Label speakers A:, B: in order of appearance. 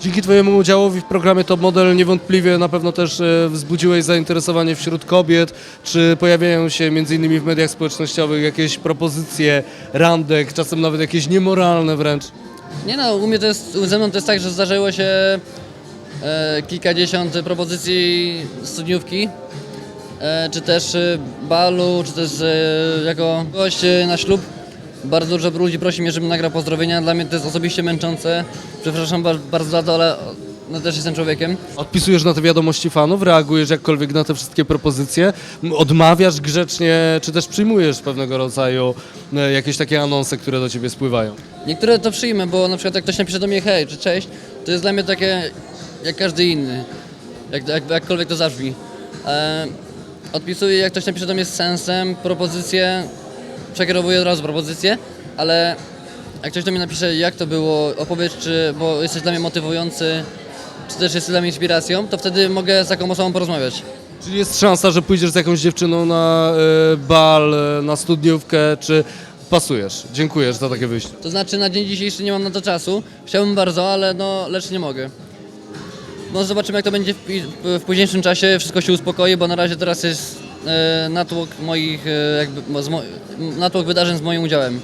A: Dzięki Twojemu udziałowi w programie Top Model niewątpliwie na pewno też e, wzbudziłeś zainteresowanie wśród kobiet. Czy pojawiają się między innymi w mediach społecznościowych jakieś propozycje randek, czasem nawet jakieś niemoralne wręcz?
B: Nie no, u mnie to jest, ze mną to jest tak, że zdarzyło się e, kilkadziesiąt propozycji studniówki, e, czy też e, balu, czy też e, jako gość e, na ślub. Bardzo dużo ludzi prosi mnie, żebym nagrał pozdrowienia. Dla mnie to jest osobiście męczące. Przepraszam ba- bardzo za to, ale no, też jestem człowiekiem.
A: Odpisujesz na te wiadomości fanów, reagujesz jakkolwiek na te wszystkie propozycje, odmawiasz grzecznie, czy też przyjmujesz pewnego rodzaju e, jakieś takie anonse, które do Ciebie spływają?
B: Niektóre to przyjmę, bo na przykład jak ktoś napisze do mnie hej czy cześć, to jest dla mnie takie jak każdy inny, jak, jak, jakkolwiek to zabrzmi. E, odpisuję jak ktoś napisze do mnie z sensem, propozycję, przekierowuję od razu propozycję, ale jak ktoś do mnie napisze jak to było, opowiedz czy, bo jesteś dla mnie motywujący, czy też jesteś dla mnie inspiracją, to wtedy mogę z taką osobą porozmawiać.
A: Czyli jest szansa, że pójdziesz z jakąś dziewczyną na e, bal, e, na studniówkę, czy pasujesz? Dziękujesz za takie wyjście.
B: To znaczy na dzień dzisiejszy nie mam na to czasu. Chciałbym bardzo, ale no lecz nie mogę. No zobaczymy jak to będzie w, w późniejszym czasie, wszystko się uspokoi, bo na razie teraz jest natłok moich, e, jakby, mo, natłok wydarzeń z moim udziałem.